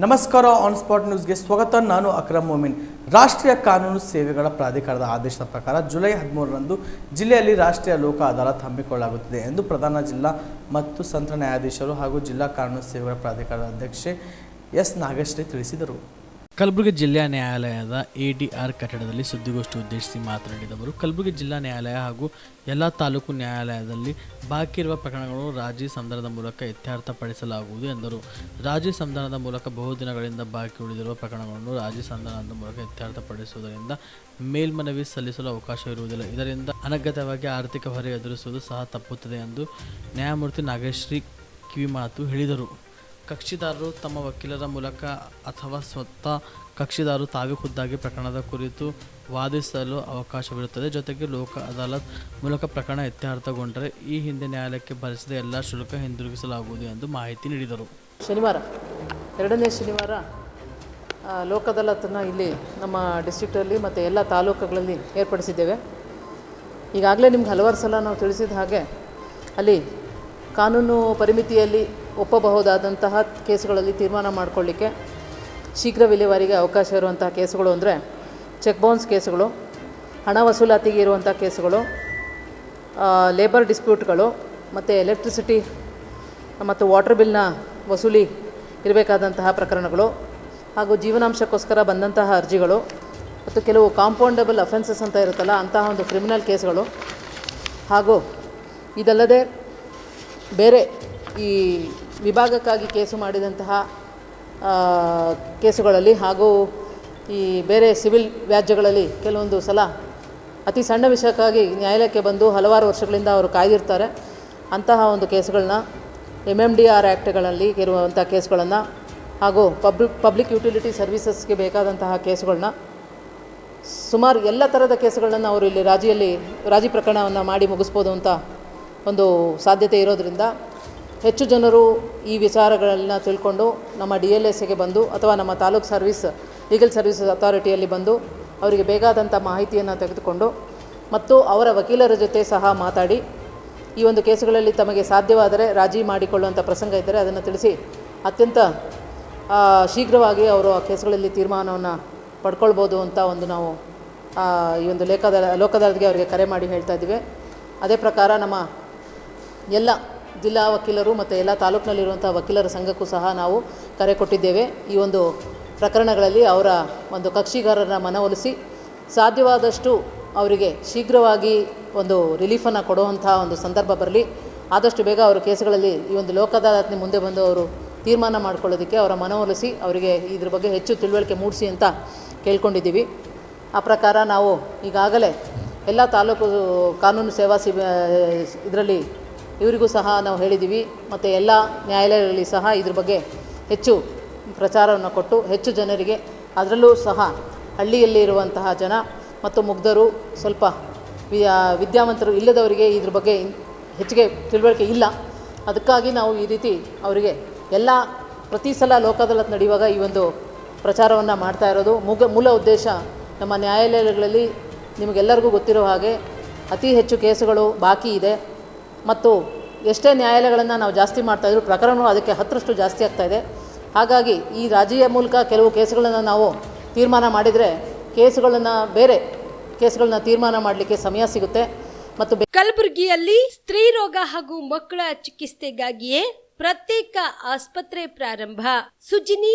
ನಮಸ್ಕಾರ on spot ನ್ಯೂಸ್ಗೆ ಸ್ವಾಗತ. ನಾನು ಅಕ್ರಮ್ ಮೊಮಿನ್. ರಾಷ್ಟ್ರೀಯ ಕಾನೂನು ಸೇವೆಗಳ ಪ್ರಾಧಿಕಾರದ ಆದೇಶದ ಪ್ರಕಾರ ಜುಲೈ ಹದಿಮೂರರಂದು ಜಿಲ್ಲೆಯಲ್ಲಿ ರಾಷ್ಟ್ರೀಯ ಲೋಕ ಅದಾಲತ್ ಹಮ್ಮಿಕೊಳ್ಳಲಾಗುತ್ತಿದೆ ಎಂದು ಪ್ರಧಾನ ಜಿಲ್ಲಾ ಮತ್ತು ಸಂತ್ರ ನ್ಯಾಯಾಧೀಶರು ಹಾಗೂ ಜಿಲ್ಲಾ ಕಾನೂನು ಸೇವೆಗಳ ಪ್ರಾಧಿಕಾರದ ಅಧ್ಯಕ್ಷೆ ಎಸ್ ನಾಗೇಶ್ರೀ ತಿಳಿಸಿದರು. ಕಲಬುರಗಿ ಜಿಲ್ಲಾ ನ್ಯಾಯಾಲಯದ ಎಡಿಆರ್ ಕಟ್ಟಡದಲ್ಲಿ ಸುದ್ದಿಗೋಷ್ಠಿ ಉದ್ದೇಶಿಸಿ ಮಾತನಾಡಿದ ಅವರು, ಕಲಬುರಗಿ ಜಿಲ್ಲಾ ನ್ಯಾಯಾಲಯ ಹಾಗೂ ಎಲ್ಲ ತಾಲೂಕು ನ್ಯಾಯಾಲಯದಲ್ಲಿ ಬಾಕಿ ಇರುವ ಪ್ರಕರಣಗಳು ರಾಜಿ ಸಂಧಾನದ ಮೂಲಕ ಇತ್ಯರ್ಥಪಡಿಸಲಾಗುವುದು ಎಂದರು. ರಾಜಿ ಸಂಧಾನದ ಮೂಲಕ ಬಹುದಿನಗಳಿಂದ ಬಾಕಿ ಉಳಿದಿರುವ ಪ್ರಕರಣಗಳನ್ನು ರಾಜಿ ಸಂಧಾನದ ಮೂಲಕ ಇತ್ಯರ್ಥಪಡಿಸುವುದರಿಂದ ಮೇಲ್ಮನವಿ ಸಲ್ಲಿಸಲು ಅವಕಾಶ ಇರುವುದಿಲ್ಲ ಇದರಿಂದ ಅನಗತ್ಯವಾಗಿ ಆರ್ಥಿಕ ಹೊರೆ ಎದುರಿಸುವುದು ಸಹ ತಪ್ಪುತ್ತದೆ ಎಂದು ನ್ಯಾಯಮೂರ್ತಿ ನಾಗೇಶ್ರೀ ಕಿವಿಮಾತು ಹೇಳಿದರು. ಕಕ್ಷಿದಾರರು ತಮ್ಮ ವಕೀಲರ ಮೂಲಕ ಅಥವಾ ಸ್ವತಃ ಕಕ್ಷಿದಾರರು ತಾವೇ ಖುದ್ದಾಗಿ ಪ್ರಕರಣದ ಕುರಿತು ವಾದಿಸಲು ಅವಕಾಶವಿರುತ್ತದೆ. ಜೊತೆಗೆ ಲೋಕ ಅದಾಲತ್ ಮೂಲಕ ಪ್ರಕರಣ ಇತ್ಯರ್ಥಗೊಂಡರೆ ಈ ಹಿಂದೆ ನ್ಯಾಯಾಲಯಕ್ಕೆ ಭರಿಸಿದ ಎಲ್ಲ ಶುಲ್ಕ ಹಿಂದಿರುಗಿಸಲಾಗುವುದು ಎಂದು ಮಾಹಿತಿ ನೀಡಿದರು. ಶನಿವಾರ, ಎರಡನೇ ಶನಿವಾರ ಲೋಕ ಅದಾಲತನ್ನು ಇಲ್ಲಿ ನಮ್ಮ ಡಿಸ್ಟ್ರಿಕ್ಟಲ್ಲಿ ಮತ್ತು ಎಲ್ಲ ತಾಲೂಕುಗಳಲ್ಲಿ ಏರ್ಪಡಿಸಿದ್ದೇವೆ. ಈಗಾಗಲೇ ನಿಮ್ಗೆ ಹಲವಾರು ಸಲ ನಾವು ತಿಳಿಸಿದ ಹಾಗೆ ಅಲ್ಲಿ ಕಾನೂನು ಪರಿಮಿತಿಯಲ್ಲಿ ಒಪ್ಪಬಹುದಾದಂತಹ ಕೇಸುಗಳಲ್ಲಿ ತೀರ್ಮಾನ ಮಾಡಿಕೊಳ್ಳಿಕ್ಕೆ ಶೀಘ್ರ ವಿಲೇವಾರಿಗೆ ಅವಕಾಶ ಇರುವಂತಹ ಕೇಸುಗಳು ಅಂದರೆ ಚೆಕ್ ಬೌನ್ಸ್ ಕೇಸುಗಳು, ಹಣ ವಸೂಲಾತಿಗೆ ಇರುವಂಥ ಕೇಸುಗಳು ಲೇಬರ್ ಡಿಸ್ಪ್ಯೂಟ್ಗಳು ಮತ್ತು ಎಲೆಕ್ಟ್ರಿಸಿಟಿ ಮತ್ತು ವಾಟರ್ ಬಿಲ್ನ ವಸೂಲಿ ಇರಬೇಕಾದಂತಹ ಪ್ರಕರಣಗಳು ಹಾಗೂ ಜೀವನಾಂಶಕ್ಕೋಸ್ಕರ ಬಂದಂತಹ ಅರ್ಜಿಗಳು ಮತ್ತು ಕೆಲವು ಕಾಂಪೌಂಡಬಲ್ ಅಫೆನ್ಸಸ್ ಅಂತ ಇರುತ್ತಲ್ಲ ಅಂತಹ ಒಂದು ಕ್ರಿಮಿನಲ್ ಕೇಸ್ಗಳು ಹಾಗೂ ಇದಲ್ಲದೆ ಬೇರೆ ಈ ವಿಭಾಗಕ್ಕಾಗಿ ಕೇಸು ಮಾಡಿದಂತಹ ಕೇಸುಗಳಲ್ಲಿ ಹಾಗೂ ಈ ಬೇರೆ ಸಿವಿಲ್ ವ್ಯಾಜ್ಯಗಳಲ್ಲಿ ಕೆಲವೊಂದು ಸಲ ಅತಿ ಸಣ್ಣ ವಿಷಯಕ್ಕಾಗಿ ನ್ಯಾಯಾಲಯಕ್ಕೆ ಬಂದು ಹಲವಾರು ವರ್ಷಗಳಿಂದ ಅವರು ಕಾಯ್ದಿರ್ತಾರೆ. ಅಂತಹ ಒಂದು ಕೇಸುಗಳನ್ನ ಎಂ ಎಂ ಡಿ ಆರ್ ಆ್ಯಕ್ಟ್ಗಳಲ್ಲಿ ಇರುವಂಥ ಕೇಸುಗಳನ್ನು ಹಾಗೂ ಪಬ್ಲಿಕ್ ಪಬ್ಲಿಕ್ ಯುಟಿಲಿಟಿ ಸರ್ವಿಸಸ್ಗೆ ಬೇಕಾದಂತಹ ಕೇಸುಗಳನ್ನ ಸುಮಾರು ಎಲ್ಲ ಥರದ ಕೇಸುಗಳನ್ನು ಅವರು ಇಲ್ಲಿ ರಾಜಿಯಲ್ಲಿ, ರಾಜಿ ಪ್ರಕರಣವನ್ನು ಮಾಡಿ ಮುಗಿಸ್ಬೋದು ಅಂತ ಒಂದು ಸಾಧ್ಯತೆ ಇರೋದರಿಂದ ಹೆಚ್ಚು ಜನರು ಈ ವಿಚಾರಗಳನ್ನ ತಿಳ್ಕೊಂಡು ನಮ್ಮ ಡಿ ಎಲ್ ಎಸ್ಗೆ ಬಂದು ಅಥವಾ ನಮ್ಮ ತಾಲೂಕು ಸರ್ವಿಸ್, ಲೀಗಲ್ ಸರ್ವಿಸಸ್ ಅಥಾರಿಟಿಯಲ್ಲಿ ಬಂದು ಅವರಿಗೆ ಬೇಕಾದಂಥ ಮಾಹಿತಿಯನ್ನು ತೆಗೆದುಕೊಂಡು ಮತ್ತು ಅವರ ವಕೀಲರ ಜೊತೆ ಸಹ ಮಾತಾಡಿ ಈ ಒಂದು ಕೇಸುಗಳಲ್ಲಿ ತಮಗೆ ಸಾಧ್ಯವಾದರೆ ರಾಜಿ ಮಾಡಿಕೊಳ್ಳುವಂಥ ಪ್ರಸಂಗ ಇದ್ದರೆ ಅದನ್ನು ತಿಳಿಸಿ ಅತ್ಯಂತ ಶೀಘ್ರವಾಗಿ ಅವರು ಆ ಕೇಸುಗಳಲ್ಲಿ ತೀರ್ಮಾನವನ್ನು ಪಡ್ಕೊಳ್ಬೋದು ಅಂತ ಒಂದು ನಾವು ಈ ಒಂದು ಲೇಖದ ಲೋಕದಾರ್ಗೆ ಅವರಿಗೆ ಕರೆ ಮಾಡಿ ಹೇಳ್ತಾ ಇದ್ದೀವಿ. ಅದೇ ಪ್ರಕಾರ ನಮ್ಮ ಎಲ್ಲ ಜಿಲ್ಲಾ ವಕೀಲರು ಮತ್ತು ಎಲ್ಲ ತಾಲೂಕಿನಲ್ಲಿರುವಂಥ ವಕೀಲರ ಸಂಘಕ್ಕೂ ಸಹ ನಾವು ಕರೆ ಕೊಟ್ಟಿದ್ದೇವೆ. ಈ ಒಂದು ಪ್ರಕರಣಗಳಲ್ಲಿ ಅವರ ಒಂದು ಕಕ್ಷಿಗಾರರ ಮನವೊಲಿಸಿ ಸಾಧ್ಯವಾದಷ್ಟು ಅವರಿಗೆ ಶೀಘ್ರವಾಗಿ ಒಂದು ರಿಲೀಫನ್ನು ಕೊಡುವಂಥ ಒಂದು ಸಂದರ್ಭ ಬರಲಿ. ಆದಷ್ಟು ಬೇಗ ಅವರ ಕೇಸುಗಳಲ್ಲಿ ಈ ಒಂದು ಲೋಕದಾಲತ್ನ ಮುಂದೆ ಬಂದು ಅವರು ತೀರ್ಮಾನ ಮಾಡ್ಕೊಳ್ಳೋದಕ್ಕೆ ಅವರ ಮನವೊಲಿಸಿ ಅವರಿಗೆ ಇದ್ರ ಬಗ್ಗೆ ಹೆಚ್ಚು ತಿಳುವಳಿಕೆ ಮೂಡಿಸಿ ಅಂತ ಕೇಳ್ಕೊಂಡಿದ್ದೀವಿ. ಆ ಪ್ರಕಾರ ನಾವು ಈಗಾಗಲೇ ಎಲ್ಲ ತಾಲೂಕು ಕಾನೂನು ಸೇವಾ ಸಿ ಇದರಲ್ಲಿ ಇವರಿಗೂ ಸಹ ನಾವು ಹೇಳಿದ್ದೀವಿ ಮತ್ತು ಎಲ್ಲ ನ್ಯಾಯಾಲಯಗಳಲ್ಲಿ ಸಹ ಇದ್ರ ಬಗ್ಗೆ ಹೆಚ್ಚು ಪ್ರಚಾರವನ್ನು ಕೊಟ್ಟು ಹೆಚ್ಚು ಜನರಿಗೆ ಅದರಲ್ಲೂ ಸಹ ಹಳ್ಳಿಯಲ್ಲಿ ಇರುವಂತಹ ಜನ ಮತ್ತು ಮುಗ್ಧರು ಸ್ವಲ್ಪ ವಿದ್ಯಾವಂತರು ಇಲ್ಲದವರಿಗೆ ಇದ್ರ ಬಗ್ಗೆ ಹೆಚ್ಚಿಗೆ ತಿಳುವಳಿಕೆ ಇಲ್ಲ. ಅದಕ್ಕಾಗಿ ನಾವು ಈ ರೀತಿ ಅವರಿಗೆ ಎಲ್ಲ ಪ್ರತಿ ಸಲ ಲೋಕದಾಲತ್ ನಡೆಯುವಾಗ ಈ ಒಂದು ಪ್ರಚಾರವನ್ನು ಮಾಡ್ತಾ ಇರೋದು. ಮುಗ ಮೂಲ ಉದ್ದೇಶ ನಮ್ಮ ನ್ಯಾಯಾಲಯಗಳಲ್ಲಿ ನಿಮಗೆಲ್ಲರಿಗೂ ಗೊತ್ತಿರೋ ಹಾಗೆ ಅತಿ ಹೆಚ್ಚು ಕೇಸುಗಳು ಬಾಕಿ ಇದೆ. ಮತ್ತು ಎಷ್ಟೇ ನ್ಯಾಯಾಲಯಗಳನ್ನು ನಾವು ಜಾಸ್ತಿ ಮಾಡ್ತಾಯಿದ್ರು ಪ್ರಕರಣವು ಅದಕ್ಕೆ ಹತ್ತರಷ್ಟು ಜಾಸ್ತಿ ಆಗ್ತಾ ಇದೆ. ಹಾಗಾಗಿ ಈ ರಾಜಿಯ ಮೂಲಕ ಕೆಲವು ಕೇಸುಗಳನ್ನು ನಾವು ತೀರ್ಮಾನ ಮಾಡಿದರೆ ಕೇಸುಗಳನ್ನು ಬೇರೆ ಕೇಸುಗಳನ್ನ ತೀರ್ಮಾನ ಮಾಡಲಿಕ್ಕೆ ಸಮಯ ಸಿಗುತ್ತೆ. ಮತ್ತು ಕಲಬುರಗಿಯಲ್ಲಿ ಸ್ತ್ರೀ ರೋಗ ಹಾಗೂ ಮಕ್ಕಳ ಚಿಕಿತ್ಸೆಗಾಗಿಯೇ ಪ್ರತ್ಯೇಕ ಆಸ್ಪತ್ರೆ ಪ್ರಾರಂಭ. ಸುಜಿನಿ